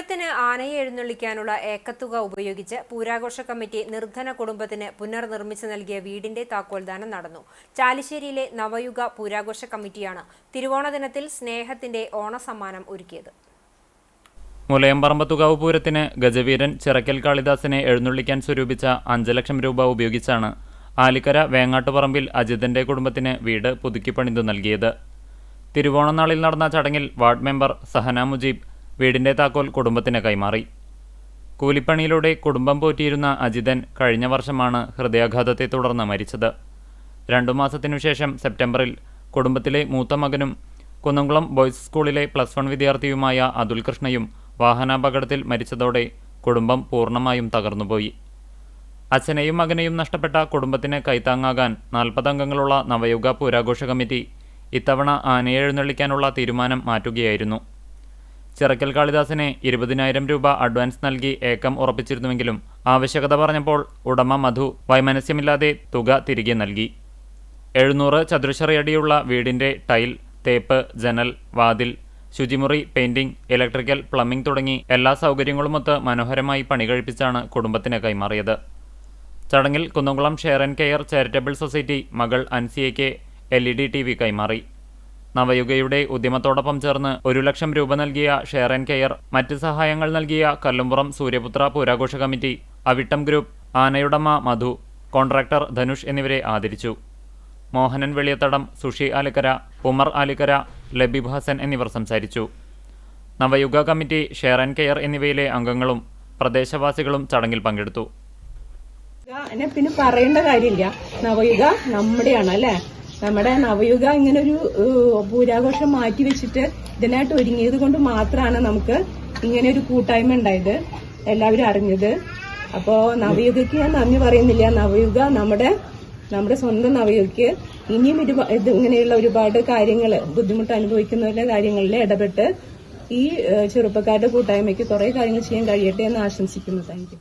പൂരത്തിന് ആനയെ എഴുന്നള്ളിക്കാനുള്ള ഏക്കത്തുക ഉപയോഗിച്ച് പൂരാഘോഷ കമ്മിറ്റി നിർധന കുടുംബത്തിന് പുനർനിർമ്മിച്ചു നൽകിയ വീടിന്റെ താക്കോൽദാനം നടന്നു. ചാലിശ്ശേരിയിലെ നവയുഗ പൂരാഘോഷ കമ്മിറ്റിയാണ് തിരുവോണ ദിനത്തിൽ സ്നേഹത്തിന്റെ ഓണസമ്മാനം ഒരുക്കിയത്. മുലയമ്പറമ്പത്തുകാവ് പൂരത്തിന് ഗജവീരൻ ചിറക്കൽ കാളിദാസിനെ എഴുന്നള്ളിക്കാൻ സ്വരൂപിച്ച അഞ്ച് ലക്ഷം രൂപ ഉപയോഗിച്ചാണ് ആലിക്കര വേങ്ങാട്ടുപറമ്പിൽ അജിതന്റെ കുടുംബത്തിന് വീട് പുതുക്കിപ്പണിതു നൽകിയത്. തിരുവോണനാളിൽ നടന്ന ചടങ്ങിൽ വാർഡ് മെമ്പർ സഹന മുജീബ് വീടിന്റെ താക്കോൽ കുടുംബത്തിന് കൈമാറി. കൂലിപ്പണിയിലൂടെ കുടുംബം പോറ്റിയിരുന്ന അജിതൻ കഴിഞ്ഞ വർഷമാണ് ഹൃദയാഘാതത്തെ തുടർന്ന് മരിച്ചത്. രണ്ടു മാസത്തിനു ശേഷം സെപ്റ്റംബറിൽ കുടുംബത്തിലെ മൂത്ത മകനും കുന്നംകുളം ബോയ്സ് സ്കൂളിലെ പ്ലസ് വൺ വിദ്യാർത്ഥിയുമായ അതുൽ കൃഷ്ണയും വാഹനാപകടത്തിൽ മരിച്ചതോടെ കുടുംബം പൂർണമായും തകർന്നുപോയി. അച്ഛനെയും മകനെയും നഷ്ടപ്പെട്ട കുടുംബത്തിന് കൈത്താങ്ങാകാൻ നാൽപ്പത് അംഗങ്ങളുള്ള നവയുഗ പൂരാഘോഷ കമ്മിറ്റി ഇത്തവണ ആനയെ എഴുന്നള്ളിക്കാനുള്ള തീരുമാനം മാറ്റുകയായിരുന്നു. ചിറക്കൽ കാളിദാസിന് ഇരുപതിനായിരം രൂപ അഡ്വാൻസ് നൽകി ഏക്കം ഉറപ്പിച്ചിരുന്നുവെങ്കിലും ആവശ്യകത പറഞ്ഞപ്പോൾ ഉടമ മധു വൈമനസ്യമില്ലാതെ തുക തിരികെ നൽകി. എഴുന്നൂറ് ചതുരശ്രയടിയുള്ള വീടിന്റെ ടൈൽ തേപ്പ് ജനൽ വാതിൽ ശുചിമുറി പെയിന്റിംഗ് ഇലക്ട്രിക്കൽ പ്ലംബിംഗ് തുടങ്ങി എല്ലാ സൗകര്യങ്ങളുമൊത്ത് മനോഹരമായി പണി കഴിപ്പിച്ചാണ് കുടുംബത്തിന് കൈമാറിയത്. ചടങ്ങിൽ Kunnamkulam share and care charitable society മകൾ അൻസിയയ്ക്ക് L E D T V കൈമാറി. നവയുഗയുടെ ഉദ്യമത്തോടൊപ്പം ചേർന്ന് ഒരു ലക്ഷം രൂപ നൽകിയ ഷെയർ ആൻഡ് കെയർ മറ്റ് സഹായങ്ങൾ നൽകിയ കല്ലുംപുറം സൂര്യപുത്ര പൂരാഘോഷ കമ്മിറ്റി അവിട്ടം ഗ്രൂപ്പ് ആനയുടമ മധു കോൺട്രാക്ടർ ധനുഷ് എന്നിവരെ ആദരിച്ചു. മോഹനൻ വെളിയത്തടം സുഷി ആലിക്കര ഉമർ ആലിക്കര ലബീബ് ഹസൻ എന്നിവർ സംസാരിച്ചു. Navayuga committee share and care എന്നിവയിലെ അംഗങ്ങളും പ്രദേശവാസികളും ചടങ്ങിൽ പങ്കെടുത്തു. പിന്നെ പറയേണ്ട കാര്യമില്ല. നവയുഗ നമ്മുടെയാണ് അല്ലെ? നമ്മുടെ നവയുഗ ഇങ്ങനെ ഒരു പൂരാഘോഷം മാറ്റി വെച്ചിട്ട് ഇതിനായിട്ട് ഒരുങ്ങിയത് കൊണ്ട് മാത്രമാണ് നമുക്ക് ഇങ്ങനെ ഒരു കൂട്ടായ്മ ഉണ്ടായത്. എല്ലാവരും അറിഞ്ഞത്. അപ്പോ നവയുഗയ്ക്ക് ഞാൻ നന്ദി പറയുന്നില്ല. നവയുഗ നമ്മുടെ നമ്മുടെ സ്വന്തം നവയുഗയ്ക്ക് ഇനിയും ഇത് ഇങ്ങനെയുള്ള ഒരുപാട് കാര്യങ്ങൾ ബുദ്ധിമുട്ട് അനുഭവിക്കുന്നവരുടെ കാര്യങ്ങളിൽ ഇടപെട്ട് ഈ ചെറുപ്പക്കാരുടെ കൂട്ടായ്മയ്ക്ക് കുറെ കാര്യങ്ങൾ ചെയ്യാൻ കഴിയട്ടെ എന്ന് ആശംസിക്കുന്നു. താങ്ക്